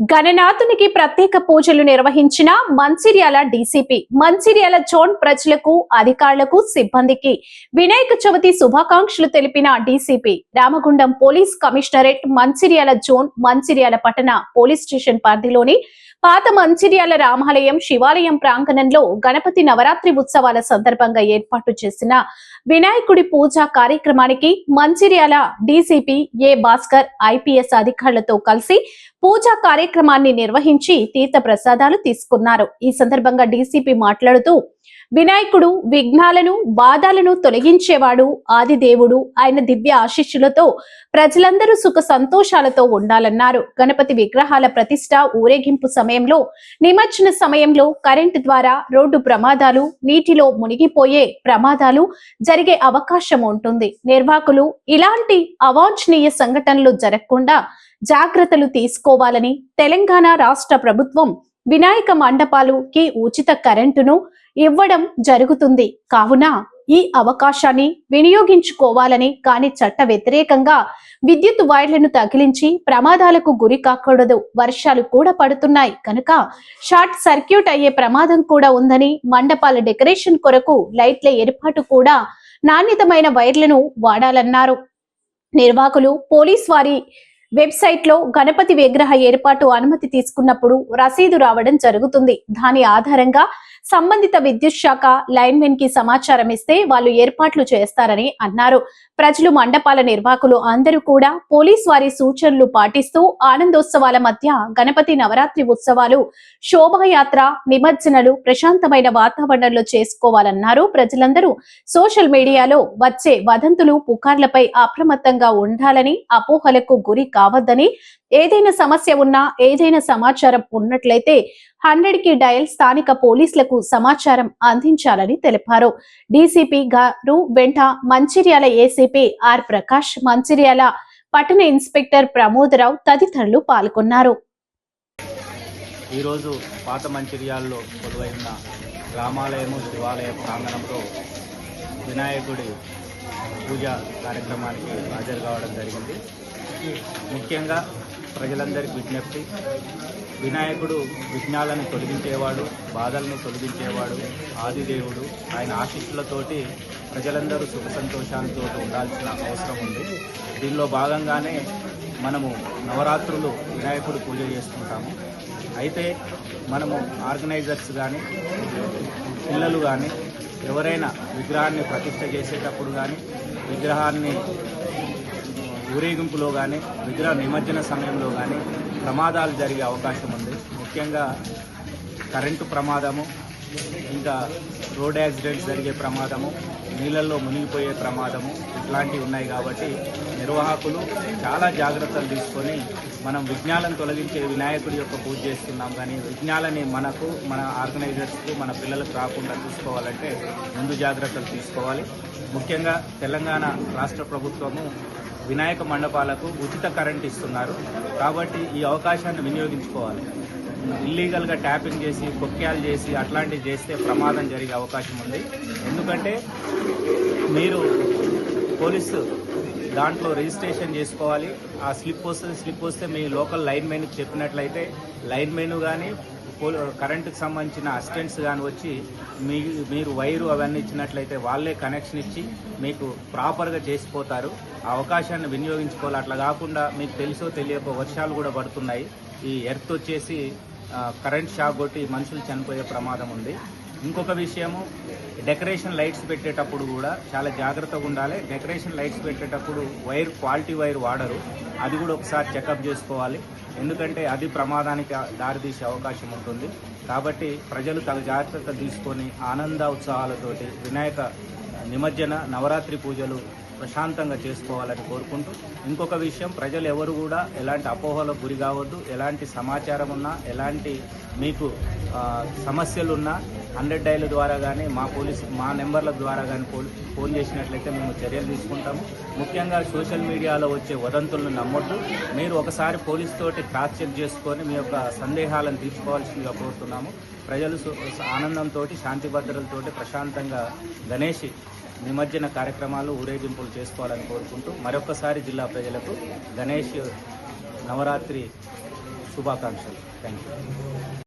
గణనాథునికి ప్రత్యేక పూజలు నిర్వహించిన మంచిర్యాల డీసీపీ మంచిర్యాల జోన్ ప్రజలకు అధికారులకు సిబ్బందికి వినాయక చవితి శుభాకాంక్షలు తెలిపిన DCP Ramagundam police commissionerate Mancherial zone Mancherial పట్టణ పోలీస్ స్టేషన్ పరిధిలోని పాత మంచిర్యాల రామాలయం శివాలయం ప్రాంగణంలో గణపతి నవరాత్రి ఉత్సవాల సందర్భంగా ఏర్పాటు చేసిన వినాయకుడి పూజా కార్యక్రమానికి Mancherial DCP A Bhaskar IPS అధికారులతో కలిసి పూజా కార్యక్రమాన్ని నిర్వహించి తీర్థ ప్రసాదాలు తీసుకున్నారు. ఈ సందర్భంగా డీసీపీ మాట్లాడుతూ వినాయకుడు విఘ్నాలను బాధలను తొలగించేవాడు ఆదిదేవుడు ఆయన దివ్య ఆశీస్సులతో ప్రజలందరూ సుఖ సంతోషాలతో ఉండాలన్నారు. గణపతి విగ్రహాల ప్రతిష్ట ఊరేగింపు సమయంలో నిమజ్జన సమయంలో కరెంటు ద్వారా రోడ్డు ప్రమాదాలు నీటిలో మునిగిపోయే ప్రమాదాలు జరిగే అవకాశం ఉంటుంది. నిర్వాహకులు ఇలాంటి అవాంఛనీయ సంఘటనలు జరగకుండా జాగ్రత్తలు తీసుకోవాలని తెలంగాణ రాష్ట్ర ప్రభుత్వం వినాయక మండపాలుకి ఉచిత కరెంటును ఇవ్వడం జరుగుతుంది. కావున ఈ అవకాశాన్ని వినియోగించుకోవాలని కానీ చట్ట వ్యతిరేకంగా విద్యుత్ వైర్లను తగిలించి ప్రమాదాలకు గురి కాకూడదు. వర్షాలు కూడా పడుతున్నాయి. కనుక షార్ట్ సర్క్యూట్ అయ్యే ప్రమాదం కూడా ఉందని మండపాల డెకరేషన్ కొరకు లైట్ల ఏర్పాటు కూడా నాణ్యతమైన వైర్లను వాడాలన్నారు. నిర్వాహకులు పోలీస్ వారి వెబ్సైట్లో గణపతి విగ్రహ ఏర్పాటు అనుమతి తీసుకున్నప్పుడు రసీదు రావడం జరుగుతుంది. దాని ఆధారంగా సంబంధిత విద్యుత్ శాఖ లైన్మెన్కి సమాచారం ఇస్తే వాళ్ళు ఏర్పాట్లు చేస్తారని అన్నారు. ప్రజలు మండపాల నిర్వాహకులు అందరూ కూడా పోలీస్ వారి సూచనలు పాటిస్తూ ఆనందోత్సవాల మధ్య గణపతి నవరాత్రి ఉత్సవాలు శోభాయాత్ర నిమజ్జనలు ప్రశాంతమైన వాతావరణంలో చేసుకోవాలన్నారు. ప్రజలందరూ సోషల్ మీడియాలో వచ్చే వదంతులు పుకార్లపై అప్రమత్తంగా ఉండాలని అపోహలకు గురి కావద్దని ఏదైనా సమస్య ఉన్నా ఏదైనా సమాచారం ఉన్నట్లయితే హండ్రెడ్కి డయల్ స్థానిక పోలీసులకు సమాచారం అందించాలని తెలిపారు. డీసీపీ గారు వెంట మంచిర్యాల ఏసీపీ ఆర్ ప్రకాష్ మంచిర్యాల పట్టణ ఇన్స్పెక్టర్ ప్రమోదరావు తదితరులు పాల్గొన్నారు. ఈరోజు పాత మంచిర్యాలలో కొలువైన రామాలయము శివాలయ ప్రాంగణంలో వినాయకుడి పూజ కార్యక్రమానికి హాజరు కావడం జరిగింది. ముఖ్యంగా ప్రజలందరికీ విజ్ఞప్తి. వినాయకుడు విఘ్నాలను తొలగించేవాడు బాధలను తొలగించేవాడు ఆదిదేవుడు. ఆయన ఆశీస్సులతోటి ప్రజలందరూ సుఖ సంతోషాలతో ఉండాల్సిన అవసరం ఉంది. దీనిలో భాగంగానే మనము నవరాత్రులు వినాయకుడు పూజ చేసుకుంటాము. అయితే మనము ఆర్గనైజర్స్ కానీ పిల్లలు కానీ ఎవరైనా విగ్రహాన్ని ప్రతిష్ట చేసేటప్పుడు కానీ విగ్రహాన్ని ఊరేగింపులో కానీ విగ్రహ నిమజ్జన సమయంలో కానీ ప్రమాదాలు జరిగే అవకాశం ఉంది. ముఖ్యంగా కరెంటు ప్రమాదము ఇంకా రోడ్ యాక్సిడెంట్స్ జరిగే ప్రమాదము నీళ్ళల్లో మునిగిపోయే ప్రమాదము ఇట్లాంటివి ఉన్నాయి కాబట్టి నిర్వాహకులు చాలా జాగ్రత్తలు తీసుకొని మనం విజ్ఞానం తొలగించే వినాయకుడి యొక్క పూజ చేస్తున్నాం. కానీ విజ్ఞాలని మనకు మన ఆర్గనైజర్స్కు మన పిల్లలకు రాకుండా చూసుకోవాలంటే ముందు జాగ్రత్తలు తీసుకోవాలి. ముఖ్యంగా తెలంగాణ రాష్ట్ర ప్రభుత్వము వినాయక మండపాలకు ఉచిత కరెంట్ ఇస్తున్నారు. కాబట్టి ఈ అవకాశాన్ని వినియోగించుకోవాలి. ఇల్లీగల్గా ట్యాపింగ్ చేసి కొక్యాలు చేసి అట్లాంటివి చేస్తే ప్రమాదం జరిగే అవకాశం ఉంది. ఎందుకంటే మీరు పోలీసు దాంట్లో రిజిస్ట్రేషన్ చేసుకోవాలి. ఆ స్లిప్ వస్తుంది స్లిప్ వస్తే మీ లోకల్ లైన్ మెన్కి చెప్పినట్లయితే లైన్ మెయిన్ కానీ కరెంటుకి సంబంధించిన అసిస్టెంట్స్ కానీ వచ్చి మీ మీరు వైరు అవన్నీ ఇచ్చినట్లయితే వాళ్ళే కనెక్షన్ ఇచ్చి మీకు ప్రాపర్గా చేసిపోతారు. ఆ అవకాశాన్ని వినియోగించుకోవాలి. అట్లా కాకుండా మీకు తెలుసో తెలియకో వర్షాలు కూడా పడుతున్నాయి. ఈ ఎర్త్ వచ్చేసి కరెంట్ షాక్ కొట్టి మనుషులు చనిపోయే ప్రమాదం ఉంది. ఇంకొక విషయము డెకరేషన్ లైట్స్ పెట్టేటప్పుడు కూడా చాలా జాగ్రత్తగా ఉండాలి. డెకరేషన్ లైట్స్ పెట్టేటప్పుడు వైర్ క్వాలిటీ వైర్ వాడరు. అది కూడా ఒకసారి చెకప్ చేసుకోవాలి. ఎందుకంటే అది ప్రమాదానికి దారితీసే అవకాశం ఉంటుంది. కాబట్టి ప్రజలు తగు జాగ్రత్త తీసుకొని ఆనంద ఉత్సాహాలతోటి వినాయక నిమజ్జన నవరాత్రి పూజలు ప్రశాంతంగా చేసుకోవాలని కోరుకుంటూ ఇంకొక విషయం ప్రజలు ఎవరు కూడా ఎలాంటి అపోహలకు గురి కావద్దు. ఎలాంటి సమాచారం ఉన్నా ఎలాంటి మీకు సమస్యలున్నా హండ్రెడ్ డైల్ ద్వారా కానీ మా పోలీస్ మా నెంబర్ల ద్వారా కానీ ఫోన్ ఫోన్ చేసినట్లయితే మేము చర్యలు తీసుకుంటాము. ముఖ్యంగా సోషల్ మీడియాలో వచ్చే వదంతులను నమ్మొద్దు. మీరు ఒకసారి పోలీస్ తోటి క్రాస్ చెక్ చేసుకొని మీ యొక్క సందేహాలను తీర్చుకోవాల్సిందిగా కోరుతున్నాము. ప్రజలు సు- ఆనందంతో శాంతి భద్రతలతోటి ప్రశాంతంగా గణేష్ నిమజ్జన కార్యక్రమాలు ఊరేగింపులు చేసుకోవాలని కోరుకుంటూ మరొకసారి జిల్లా ప్రజలకు గణేష్ నవరాత్రి శుభాకాంక్షలు. Thank you